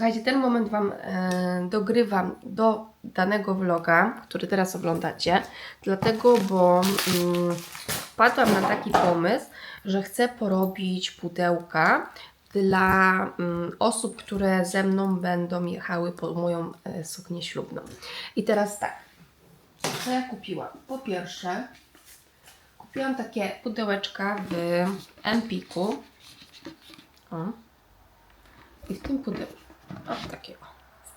Słuchajcie, ten moment Wam e, dogrywam do danego vloga, który teraz oglądacie, dlatego, bo mm, wpadłam na taki pomysł, że chcę porobić pudełka dla mm, osób, które ze mną będą jechały po moją e, suknię ślubną. I teraz tak, co ja kupiłam? Po pierwsze, kupiłam takie pudełeczka w Empiku. O. I w tym pudełku, o takiego,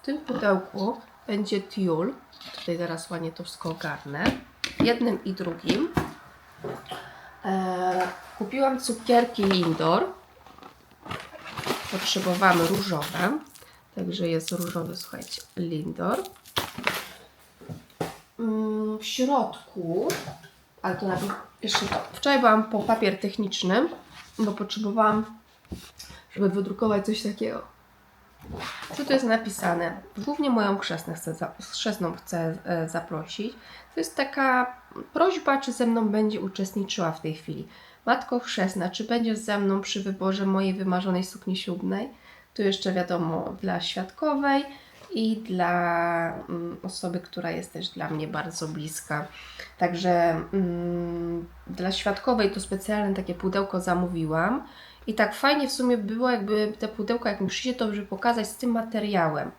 w tym pudełku będzie tiul. Tutaj zaraz ładnie to wszystko ogarnę. Jednym i drugim. Eee, kupiłam cukierki Lindor. Potrzebowałam różowe. Także jest różowy, słuchajcie, Lindor. Mm, W środku, ale to najpierw jeszcze to. Wczoraj byłam po papier techniczny, bo potrzebowałam, żeby wydrukować coś takiego. Co tu jest napisane? Głównie moją chrzestnę chcę, za, chrzestną chcę e, zaprosić. To jest taka prośba, czy ze mną będzie uczestniczyła w tej chwili. Matko chrzestna, czy będziesz ze mną przy wyborze mojej wymarzonej sukni ślubnej? Tu jeszcze wiadomo dla świadkowej i dla mm, osoby, która jest też dla mnie bardzo bliska. Także mm, dla świadkowej to specjalne takie pudełko zamówiłam. I tak fajnie w sumie było, jakby te pudełko, jak to żeby pokazać z tym materiałem.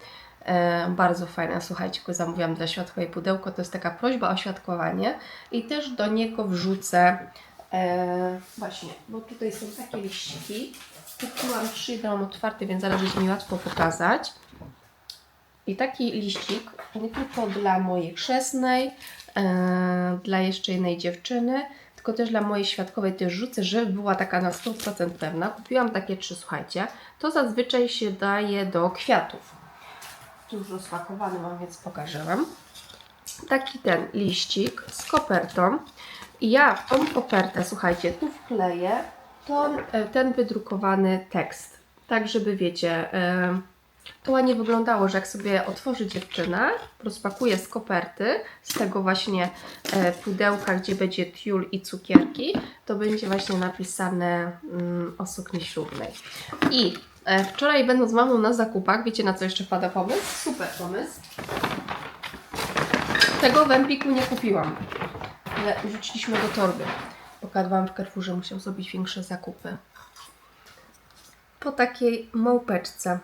E, bardzo fajne, słuchajcie, go zamówiłam dla świadkowej pudełko. To jest taka prośba o świadkowanie. I też do niego wrzucę e, właśnie, bo tutaj są takie liściki. Kupiłam trzy, jeden mam otwarty, więc zależy mi łatwo pokazać. I taki liścik, nie tylko dla mojej chrzestnej, e, dla jeszcze jednej dziewczyny, tylko też dla mojej świadkowej też rzucę, żeby była taka na 100% pewna. Kupiłam takie trzy, słuchajcie. To zazwyczaj się daje do kwiatów. Tu już rozpakowany mam, więc pokażę Wam. Taki ten liścik z kopertą. I ja w tą kopertę, słuchajcie, tu wkleję ten, ten wydrukowany tekst. Tak, żeby wiecie, e, to ładnie wyglądało, że jak sobie otworzy dziewczyna, rozpakuje z koperty, z tego właśnie e, pudełka, gdzie będzie tiul i cukierki, to będzie właśnie napisane mm, o sukni ślubnej. I e, wczoraj będąc mamą na zakupach, wiecie na co jeszcze wpada pomysł? Super pomysł. Tego w Empiku nie kupiłam, ale wrzuciliśmy do torby. Pokadłam w Carrefourze, musiał zrobić większe zakupy. Po takiej małpeczce.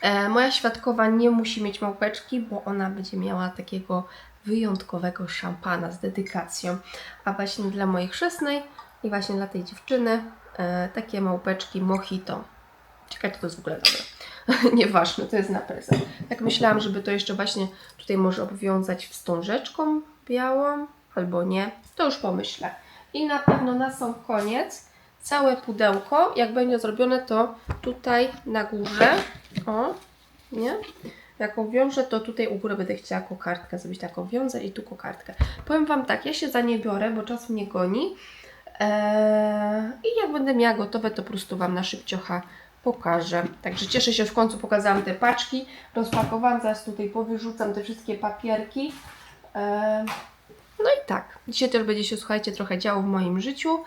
E, moja świadkowa nie musi mieć małpeczki, bo ona będzie miała takiego wyjątkowego szampana z dedykacją. A właśnie dla mojej chrzestnej i właśnie dla tej dziewczyny e, takie małpeczki mojito. Czekaj, to jest w ogóle dobre. Nieważne, to jest na prezent. Tak myślałam, żeby to jeszcze właśnie tutaj może obwiązać wstążeczką białą, albo nie. To już pomyślę. I na pewno na sam koniec całe pudełko, jak będzie zrobione, to tutaj na górze, o, nie? Jak wiążę, to tutaj u góry będę chciała kokardkę zrobić taką wiązę i tu kokardkę. Powiem Wam tak, ja się za nie biorę, bo czas mnie goni. Eee, I jak będę miała gotowe, to po prostu Wam na szybciocha pokażę. Także cieszę się, w końcu pokazałam te paczki. Rozpakowałam, zaraz tutaj powyrzucam te wszystkie papierki. Eee, no i tak, dzisiaj też będzie się, słuchajcie, trochę działo w moim życiu.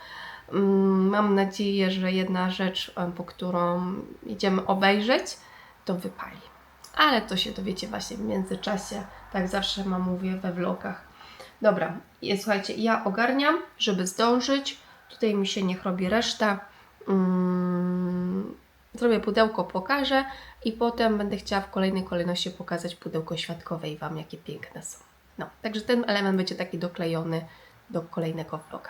Mm, Mam nadzieję, że jedna rzecz, po którą idziemy obejrzeć, to wypali. Ale to się dowiecie właśnie w międzyczasie. Tak zawsze mam mówię we vlogach. Dobra, słuchajcie, ja ogarniam, żeby zdążyć. Tutaj mi się niech robi reszta. Mm, Zrobię pudełko, pokażę i potem będę chciała w kolejnej kolejności pokazać pudełko świadkowe i Wam, jakie piękne są. No, także ten element będzie taki doklejony do kolejnego vloga.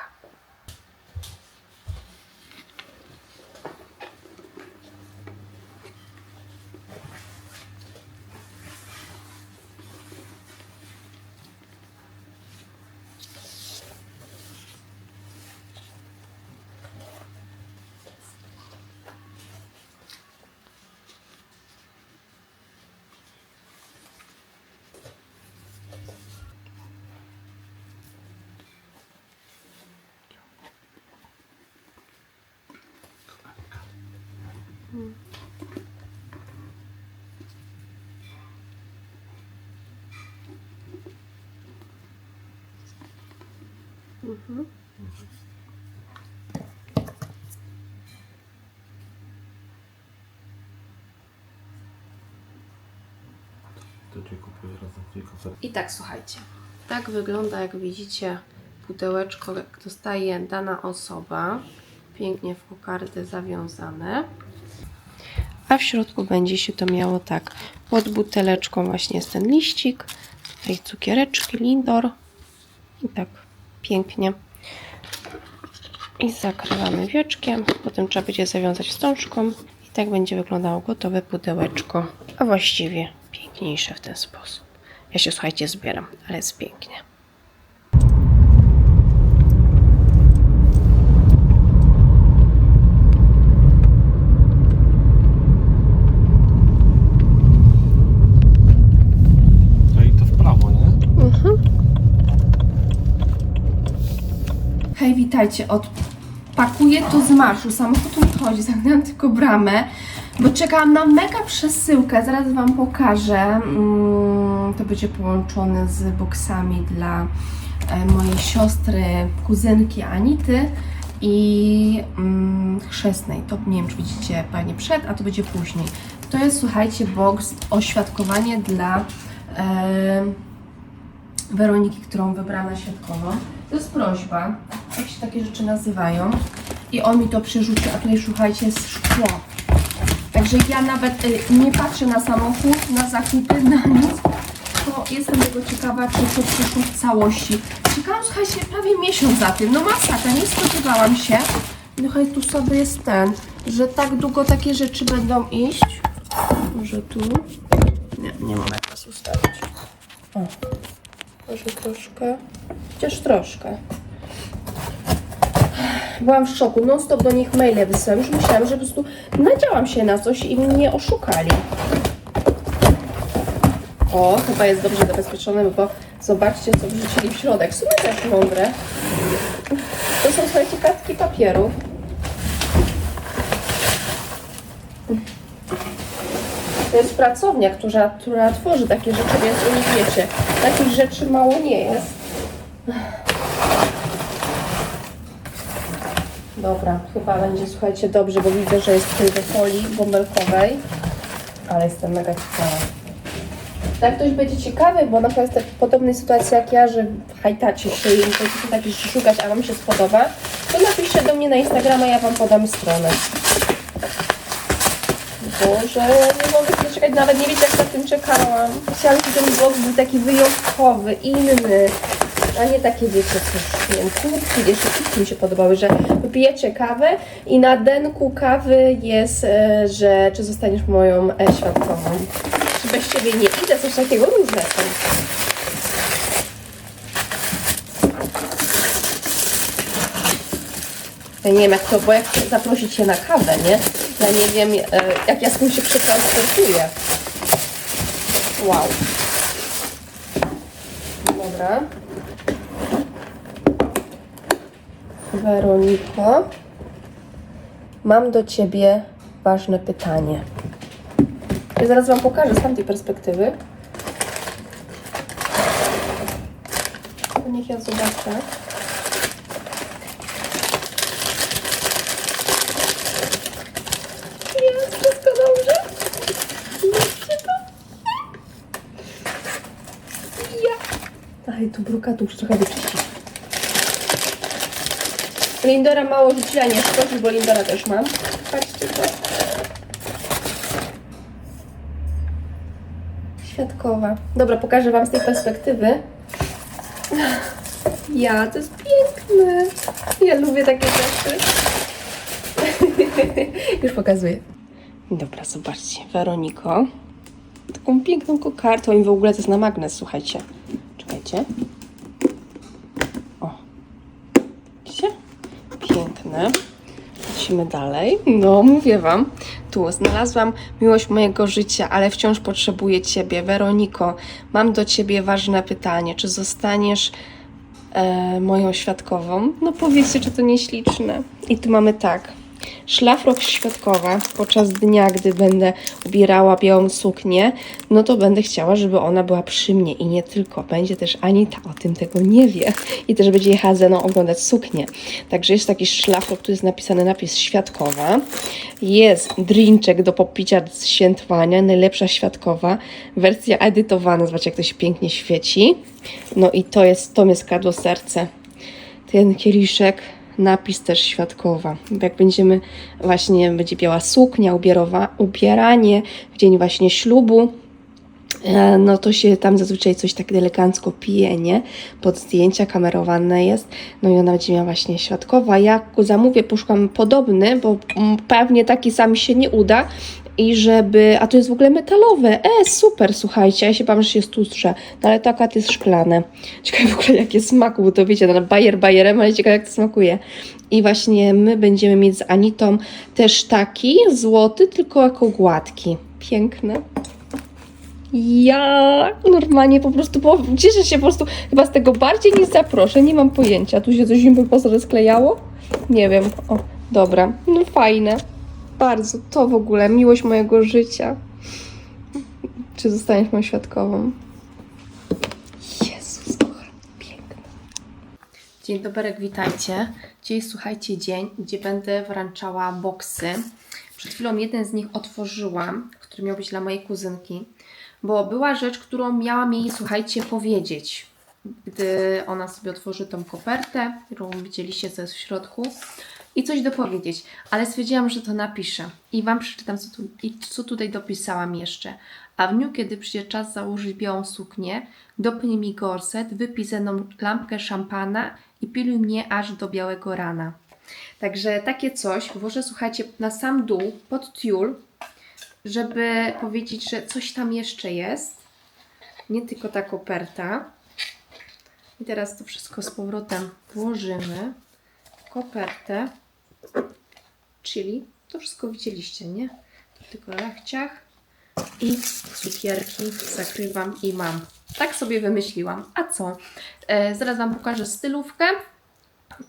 To. I tak, słuchajcie. Tak wygląda, jak widzicie, pudełeczko, jak dostaje dana osoba. Pięknie w kokardy zawiązane. A w środku będzie się to miało tak. Pod buteleczką właśnie jest ten liścik. Tutaj cukiereczki, lindor. I tak pięknie. I zakrywamy wieczkiem. Potem trzeba będzie zawiązać wstążką. I tak będzie wyglądało gotowe pudełeczko. A właściwie piękniejsze w ten sposób. Ja się słuchajcie zbieram, ale jest pięknie. No i to w prawo, nie? Hej, witajcie. Odpakuję to z marszu. Samochód mi chodzi, zamknęłam tylko bramę, bo czekałam na mega przesyłkę. Zaraz Wam pokażę. Mm, To będzie połączone z boksami dla e, mojej siostry, kuzynki Anity i mm, chrzestnej. To nie wiem, czy widzicie pewnie przed, a to będzie później. To jest, słuchajcie, boks oświadkowanie dla e, Weroniki, którą wybrałam na świadkową. To jest prośba, jak się takie rzeczy nazywają. I on mi to przerzucił, a tutaj słuchajcie, jest szkło. Także ja nawet y, nie patrzę na samochód, na zakupy, na nic. To jestem tego ciekawa, czy to przyszło w całości. Czekałam, słuchajcie, prawie miesiąc za tym. No masakra, nie spodziewałam się. No hej, tu sobie jest ten, że tak długo takie rzeczy będą iść. Może tu? Nie, nie mam jak was ustawić. O. Może troszkę. Chociaż troszkę. Byłam w szoku. Non stop do nich maile wysyłam. Już myślałam, że po prostu nadziałam się na coś i mnie oszukali. O, chyba jest dobrze zabezpieczone, bo zobaczcie, co wrzucili w środek. W sumie też mądre. To są, słuchajcie, kartki papieru. To jest pracownia, która, która tworzy takie rzeczy, więc u nich wiecie, takich rzeczy mało nie jest. Dobra, chyba będzie, słuchajcie, dobrze, bo widzę, że jest tutaj we folii bąbelkowej, ale jestem mega ciekawa. Jak ktoś będzie ciekawy, bo na przykład jest w podobnej sytuacji jak ja, że hajtacie się i takich szukać, a Wam się spodoba, to napiszcie do mnie na Instagrama, ja Wam podam stronę. Ja nie mogę się doczekać, nawet nie wiecie jak na tym czekałam. Chciałam, żeby ten vlog był taki wyjątkowy, inny, a nie takie, wiecie, coś, nie wiem, kurtki, jeszcze kurtki mi się podobały, że wypijecie kawę i na denku kawy jest, e, że czy zostaniesz moją e, świadkową. Czy bez Ciebie nie idę, coś takiego, różne są. Ja nie wiem jak to, bo jak zaprosić się na kawę, nie? Ja nie wiem, e, jak ja z tym się przetransportuję. Wow. Dobra. Weroniko, mam do Ciebie ważne pytanie. Ja zaraz Wam pokażę z tamtej perspektywy. Niech ja zobaczę. Jest wszystko dobrze? Widzicie to? Ja. Aj, tu brukatu już trochę wyczyścić. Lindora mało rzuciła, nie szkodzi, bo Lindora też mam. Patrzcie to. Świadkowa. Dobra, pokażę Wam z tej perspektywy. Ja, to jest piękne. Ja lubię takie rzeczy. Już pokazuję. Dobra, zobaczcie. Weroniko. Taką piękną kokardką i w ogóle to jest na magnes, słuchajcie. Czekajcie. O. Widzicie? Piękne. Lecimy dalej. No, mówię Wam. Tu znalazłam miłość mojego życia, ale wciąż potrzebuję Ciebie. Weroniko, mam do Ciebie ważne pytanie. Czy zostaniesz e, moją świadkową? No powiedzcie, czy to nieśliczne. I tu mamy tak. Szlafrok świadkowa podczas dnia, gdy będę ubierała białą suknię, no to będę chciała, żeby ona była przy mnie i nie tylko. Będzie też Anita, o tym tego nie wie i też będzie jechała ze mną oglądać suknię. Także jest taki szlafrok, tu jest napisany napis świadkowa. Jest drinczek do popicia z świętowania, najlepsza świadkowa. Wersja edytowana, zobaczcie jak to się pięknie świeci. No i to jest, to mnie skradło serce. Ten kieliszek, napis też świadkowa. Jak będziemy, właśnie będzie biała suknia, ubierowa, ubieranie w dzień właśnie ślubu, e, no to się tam zazwyczaj coś tak elegancko pije, nie? Pod zdjęcia kamerowane jest. No i ona będzie miała właśnie świadkowa. Ja zamówię, poszukam podobny, bo pewnie taki sam się nie uda. I żeby, a to jest w ogóle metalowe. E, super, słuchajcie, ja się bałam, że się stustrze. No ale to akurat jest szklane. Ciekawe w ogóle jakie smaku, bo to wiecie, no bajer bajerem, ale ciekawe jak to smakuje. I właśnie my będziemy mieć z Anitą też taki złoty, tylko jako gładki. Piękne. Ja normalnie po prostu po, cieszę się po prostu chyba z tego bardziej niż zaproszę. Nie mam pojęcia. Tu się coś mi po prostu rozklejało? Nie wiem. O, dobra. No fajne. Bardzo. To w ogóle miłość mojego życia. Czy zostaniesz moją świadkową? Jezus, kochany, piękne. Dzień dobry, witajcie. Dzisiaj słuchajcie dzień, gdzie będę wręczała boksy. Przed chwilą jeden z nich otworzyłam, który miał być dla mojej kuzynki, bo była rzecz, którą miałam jej, słuchajcie, powiedzieć. Gdy ona sobie otworzy tą kopertę, którą widzieliście, co jest w środku, i coś dopowiedzieć, ale stwierdziłam, że to napiszę i Wam przeczytam, co, tu, co tutaj dopisałam jeszcze. A w dniu, kiedy przyjdzie czas założyć białą suknię, dopnij mi gorset, wypij ze mną lampkę szampana i piluj mnie aż do białego rana. Także takie coś włożę, słuchajcie, na sam dół, pod tiul, żeby powiedzieć, że coś tam jeszcze jest. Nie tylko ta koperta. I teraz to wszystko z powrotem włożymy kopertę. Czyli to wszystko widzieliście, nie? Tylko lachciach i cukierki zakrywam i mam. Tak sobie wymyśliłam. A co? E, zaraz Wam pokażę stylówkę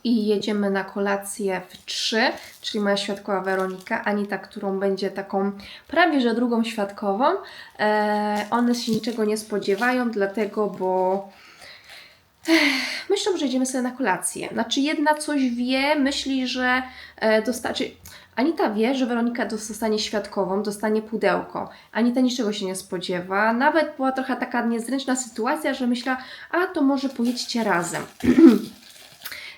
i jedziemy na kolację w 3, czyli moja świadkowa Weronika, Anita, którą będzie taką prawie że drugą świadkową. E, one się niczego nie spodziewają, dlatego, bo Ech, myślą, że idziemy sobie na kolację. Znaczy jedna coś wie, myśli, że e, dostarczy... Anita wie, że Weronika dostanie świadkową, dostanie pudełko. Anita niczego się nie spodziewa. Nawet była trochę taka niezręczna sytuacja, że myślała, a to może pojedźcie razem.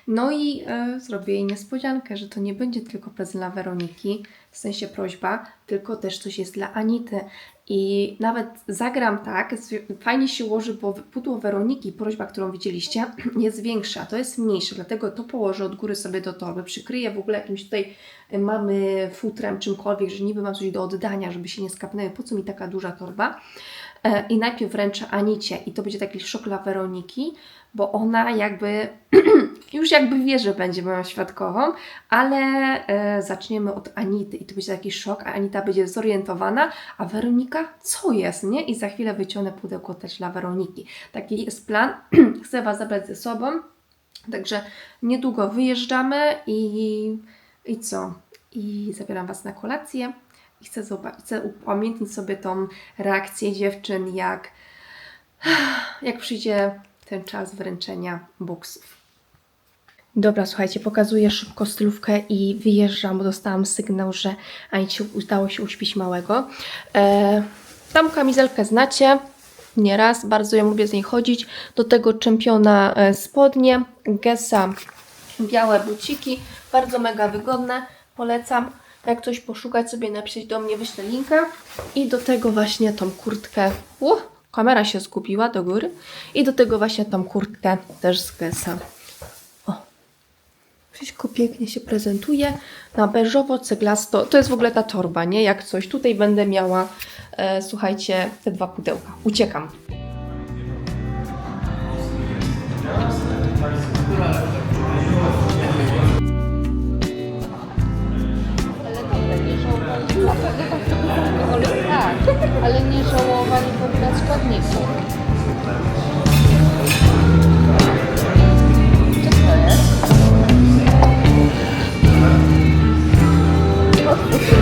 No i e, zrobię jej niespodziankę, że to nie będzie tylko prezent dla Weroniki, w sensie prośba, tylko też coś jest dla Anity. I nawet zagram tak, fajnie się ułoży, bo pudło Weroniki, prośba, którą widzieliście, jest większa, to jest mniejsze, dlatego to położę od góry sobie do torby, przykryję w ogóle jakimś tutaj e, mamy futrem, czymkolwiek, że niby mam coś do oddania, żeby się nie skapnęły, po co mi taka duża torba. E, I najpierw wręczę Anicie i to będzie taki szok dla Weroniki, bo ona jakby już jakby wie, że będzie moją świadkową, ale e, zaczniemy od Anity i to będzie taki szok, a Anita będzie zorientowana, a Weronika co jest, nie? I za chwilę wyciągnę pudełko też dla Weroniki. Taki jest plan, chcę Was zabrać ze sobą, także niedługo wyjeżdżamy i, i co? I zabieram Was na kolację chcę, chcę upamiętnić sobie tą reakcję dziewczyn, jak, jak przyjdzie ten czas wręczenia boksów. Dobra, słuchajcie, pokazuję szybko stylówkę i wyjeżdżam, bo dostałam sygnał, że Anici udało się uśpić małego. E, tam kamizelkę znacie, nieraz, bardzo ją lubię z niej chodzić. Do tego czempiona e, spodnie, Gesa, białe buciki, bardzo mega wygodne, polecam. Jak coś poszukać sobie, napisać do mnie, wyślę linka. I do tego właśnie tą kurtkę, uh, kamera się zgubiła do góry. I do tego właśnie tą kurtkę też z Gesa. Wszystko pięknie się prezentuje na beżowo, ceglasto. To jest w ogóle ta torba, nie? Jak coś. Tutaj będę miała, e, słuchajcie, te dwa pudełka. Uciekam. Tak, ale nie żałowali w ogóle składników. Co to jest? Chyba podpowiedź.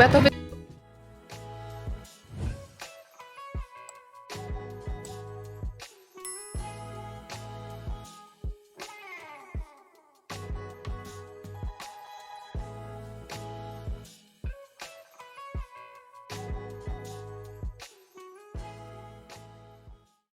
Możesz mówić, bo ja to wy...